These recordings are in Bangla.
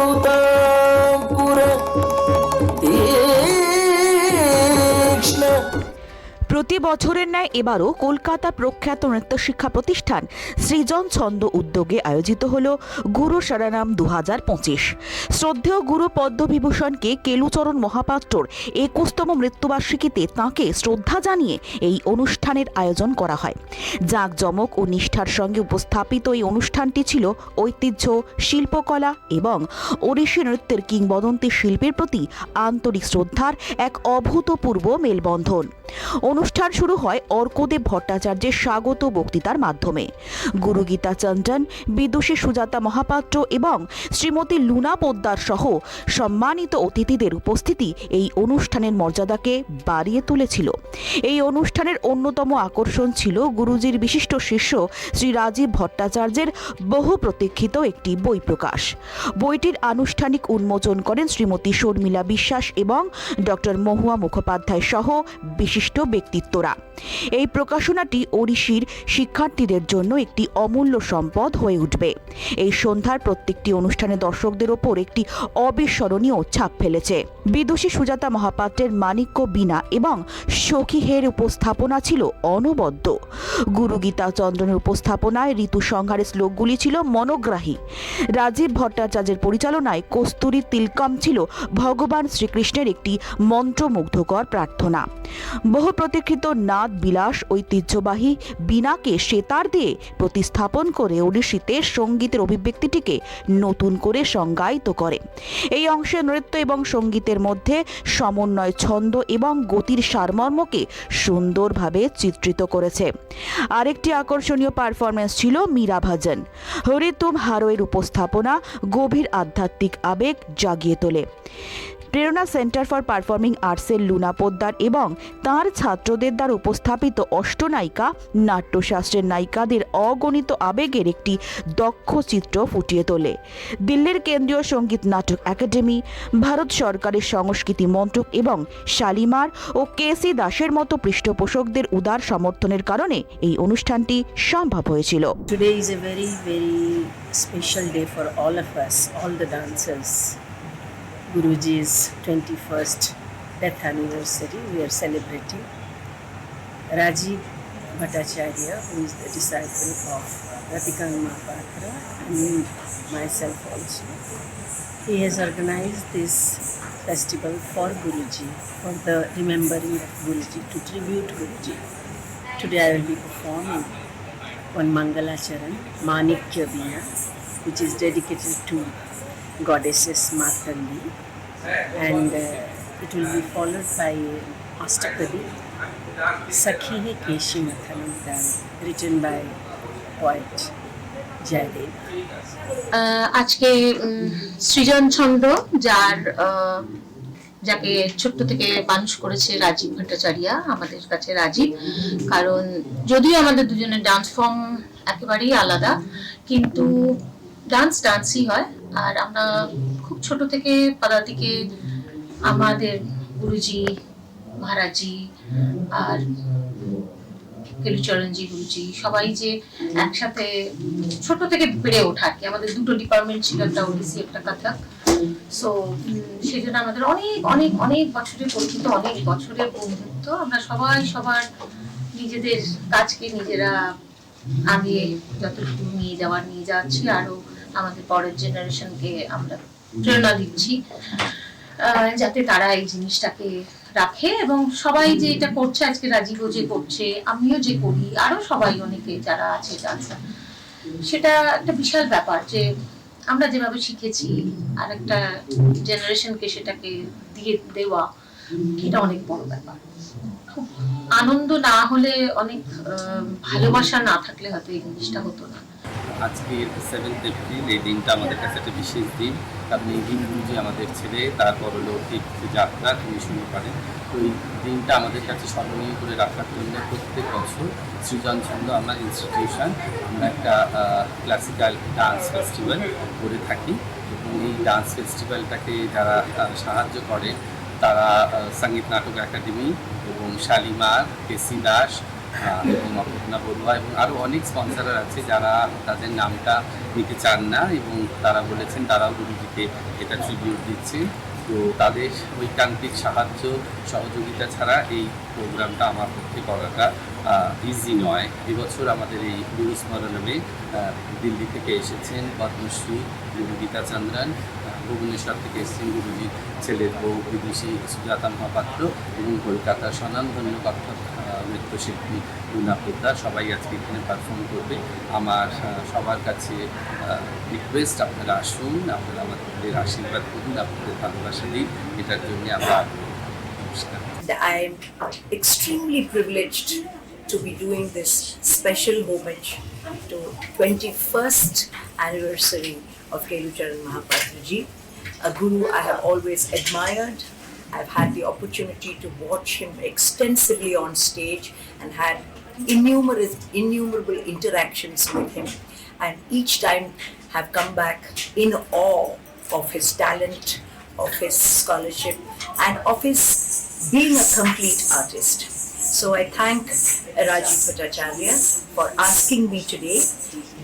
Oh. প্রতি বছরের ন্যায় এবারও কলকাতা প্রখ্যাত নৃত্য শিক্ষা প্রতিষ্ঠান সৃজন ছন্দ উদ্যোগে আয়োজিত হল গুরু শরণাম দু হাজার পঁচিশ। শ্রদ্ধেয় গুরু পদ্মবিভূষণকে কেলুচরণ মহাপাত্রর একুশতম মৃত্যুবার্ষিকীতে তাঁকে শ্রদ্ধা জানিয়ে এই অনুষ্ঠানের আয়োজন করা হয়। জাঁকজমক ও নিষ্ঠার সঙ্গে উপস্থাপিত এই অনুষ্ঠানটি ছিল ঐতিহ্য, শিল্পকলা এবং ওড়িশি নৃত্যের কিংবদন্তি শিল্পের প্রতি আন্তরিক শ্রদ্ধার এক অভূতপূর্ব মেলবন্ধন। অনুষ্ঠান শুরু হয় অর্কদেব ভট্টাচার্যের স্বাগত বক্তৃতার মাধ্যমে। গুরু গীতা চন্দন, বিদুষী সুজাতা মহাপাত্র এবং শ্রীমতী লুনা পোদ্দার সহ সম্মানিত অতিথিদের উপস্থিতি এই অনুষ্ঠানের মর্যাদাকে বাড়িয়ে তুলেছিল। এই অনুষ্ঠানের অন্যতম আকর্ষণ ছিল গুরুজির বিশিষ্ট শিষ্য শ্রী রাজীব ভট্টাচার্যের বহু প্রতীক্ষিত একটি বই প্রকাশ। বইটির আনুষ্ঠানিক উন্মোচন করেন শ্রীমতী শর্মিলা বিশ্বাস এবং ডক্টর মহুয়া মুখোপাধ্যায় সহ বিশিষ্ট ব্যক্তিত্বরা। এই প্রকাশনাটি ওড়িশির শিক্ষার্থীদের জন্য একটি অমূল্য সম্পদ হয়ে উঠবে। এই সন্ধ্যার প্রত্যেকটি অনুষ্ঠানে দর্শকদের ওপর একটি অবিস্মরণীয় ছাপ ফেলেছে। বিদুষী সুজাতা মহাপাত্রের মানিক্য বীণা এবং সখীহের উপস্থাপনা ছিল অনবদ্য। গুরু গীতা চন্দ্রনের উপস্থাপনায় ঋতু সংহারের শ্লোকগুলি ছিল মনোগ্রাহী। রাজীব ভট্টাচার্যের পরিচালনায় কস্তুরী তিলকম ছিল ভগবান শ্রীকৃষ্ণের একটি মন্ত্রমুগ্ধকর প্রার্থনা। বহু প্রতীক্ষিত নাদ বিলাস ঐতিহ্যবাহী বীণাকে সেতার দিয়ে প্রতিস্থাপন করে ওড়িশিতে সঙ্গীতের অভিব্যক্তিটিকে নতুন করে সংজ্ঞায়িত করে। এই অংশে নৃত্য এবং সঙ্গীতের মধ্যে সমন্বয়, ছন্দ এবং গতির সারমর্মকে সুন্দরভাবে চিত্রিত করেছে। আরেকটি আকর্ষণীয় পারফরমেন্স ছিল মীরা ভাজন। হরি তুম হারোয়ের উপস্থাপনা গভীর আধ্যাত্মিক আবেগ জাগিয়ে তোলে। প্রেরণা সেন্টার ফর পারফর্মিং আর্টসের লুনা পোদ্দার এবং তার ছাত্রদের দ্বারা উপস্থাপিত অষ্টনায়িকা নাট্যশাস্ত্রের নায়িকাদের অগণিত আবেগের একটি দক্ষ চিত্র ফুটিয়ে তোলে দিল্লির কেন্দ্রীয় সংগীত নাটক একাডেমি ভারত সরকারের সংস্কৃতি মন্ত্রক এবং শালিমার ও কেসি দাসের মতো পৃষ্ঠপোষকদের উদার সমর্থনের কারণে এই অনুষ্ঠানটি সম্ভব হয়েছিল Today is a very, very special day for all of us, all the dancers. Guruji's 21st death anniversary, we are celebrating. Rajiv Bhattacharya, who is the disciple of Radhika Mahapatra and myself also, he has organized this festival for Guruji, for the remembering of Guruji, to tribute Guruji. Today I will be performing one Mangalacharan, Manikya Veena, which is dedicated to goddesses Martandi, and uh, it will be followed by Astakadi, Sakhi Hai Keshi Mathanam written by poet Jayadev. আজকে সৃজন ছন্দ যার যাকে ছোট্ট থেকে মানুষ করেছে রাজীব ভট্টাচার্য আমাদের কাছে রাজীব কারণ যদিও আমাদের দুজনের ডান্স ফর্ম একেবারেই আলাদা কিন্তু ডান্স ডান্সই হয় আর আমরা খুব ছোট থেকে পাদাতিকে আমাদের গুরুজি, মহারাজি আর কেলুচরণজি গুরুজি সবাই যে একসাথে ছোট থেকে বেড়ে ওঠা কি, আমাদের দুটো ডিপার্টমেন্ট ছিল একটা ওডিসি একটা কথাক সো সেই জন্য আমাদের অনেক অনেক অনেক বছরের পরিচিত অনেক বছরের বন্ধুত্ব। আমরা সবাই সবার নিজেদের কাজকে নিজেরা আগে যতটুকু নিয়ে যাওয়ার নিয়ে যাচ্ছি আরও আমাদের পরের জেনারেশনকে আমরা প্রেরণা দিচ্ছি যাতে তারা এই জিনিসটাকে রাখে এবং সবাই যে এটা করছে, আজকে রাজীবও যে করছে, আমিও যে করি, আরও সবাই অনেকে যারা আছে ডান্সার সেটা একটা বিশাল ব্যাপার যে আমরা যেভাবে শিখেছি, আর একটা জেনারেশনকে সেটাকে দিয়ে দেওয়া, এটা অনেক বড় ব্যাপার। আনন্দ না হলে অনেক ভালোবাসা না থাকলে হয়তো এই জিনিসটা হতো না। আজকের সেভেন্থ এপ্রিল এই দিনটা আমাদের কাছে একটা বিশেষ দিন। কারণ এই দিন যে আমাদের ছেলে তার যে যাত্রা, তিনি শুরু করেন তো এই দিনটা আমাদের কাছে স্মরণীয় করে রাখার জন্য প্রত্যেক বছর সৃজন ছন্দ আমরা ইনস্টিটিউশন আমরা একটা ক্লাসিক্যাল ডান্স ফেস্টিভ্যাল করে থাকি। এবং এই ডান্স ফেস্টিভ্যালটাকে যারা সাহায্য করে, তারা সংগীত নাটক একাডেমি এবং শালিমার, কেসি দাস এবং অপর্ণা বড়ুয়া এবং আরও অনেক স্পন্সার আছে যারা তাদের নামটা নিতে চান না এবং তারা বলেছেন তারাও গুরুজিকে এটা ট্রিবিউট দিচ্ছে তো তাদের ঐকান্তিক সাহায্য সহযোগিতা ছাড়া এই প্রোগ্রামটা আমার পক্ষে করাটা ইজি নয়। এবছর আমাদের এই গুরু স্মরণমে দিল্লি থেকে এসেছেন পদ্মশ্রী গীতা চন্দ্রন ভুবনেশ্বর থেকে এসেছেন গুরুজির ছেলের বউ বিদেশি সুজাতা মহাপাত্র এবং কলকাতার স্বনামধন্য আহ, নৃত্যশিল্পী রুনা পোদ্দার সবাই আজকে এখানে পারফর্ম করবে আমার সবার কাছে রিকোয়েস্ট আপনারা আসুন আপনারা আমাদের আশীর্বাদ করুন আপনাদের ভালোবাসা দিন এটার জন্য আমরা I am extremely privileged to be doing this special homage to 21st anniversary of Kelucharan Mahapatra ji, a guru I have always admired. I've had the opportunity to watch him extensively on stage and had innumerable, innumerable interactions with him and each time have come back in awe of his talent, of his scholarship, and of his being a complete artist. So I thank Rajiv Bhattacharya for asking me today,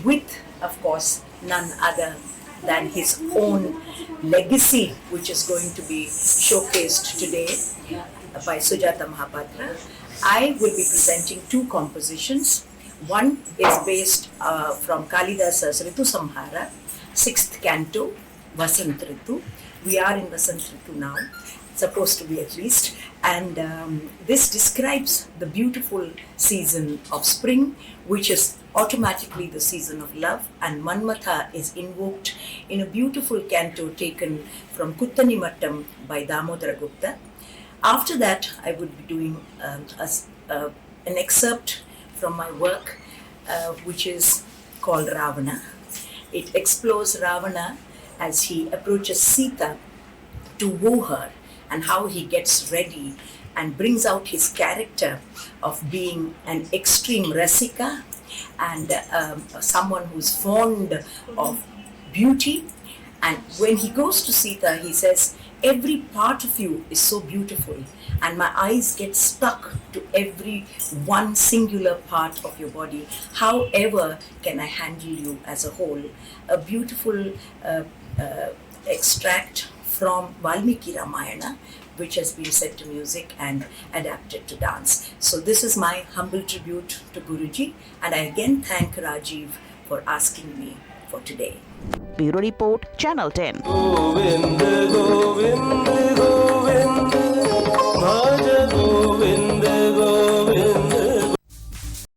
with, of course, none other than his own legacy, which is going to be showcased today by Sujata Mahapatra. I will be presenting two compositions. One is based uh, from Kalidasa's Ritu Samhara, sixth canto, Vasant Ritu. We are in Vasant Ritu now, supposed to be at least. And um, this describes the beautiful season of spring, which is automatically the season of love. And Manmatha is invoked in a beautiful canto taken from Kuttani Mattam by Damodara Gupta. After that, I would be doing um, a s- uh, an excerpt from my work, uh, which is called Ravana. It explores Ravana as he approaches Sita to woo her and how he gets ready and brings out his character of being an extreme rasika and um, someone who's fond of beauty. And when he goes to Sita, he says, Every part of you is so beautiful, and my eyes get stuck to every one singular part of your body. However, can I handle you as a whole? A beautiful uh, uh, extract from Valmiki Ramayana, which has been set to music and adapted to dance. So, this is my humble tribute to Guruji, and I again thank Rajiv for asking me for today. Bureau Report, Channel 10. Govind, Govind, Govind.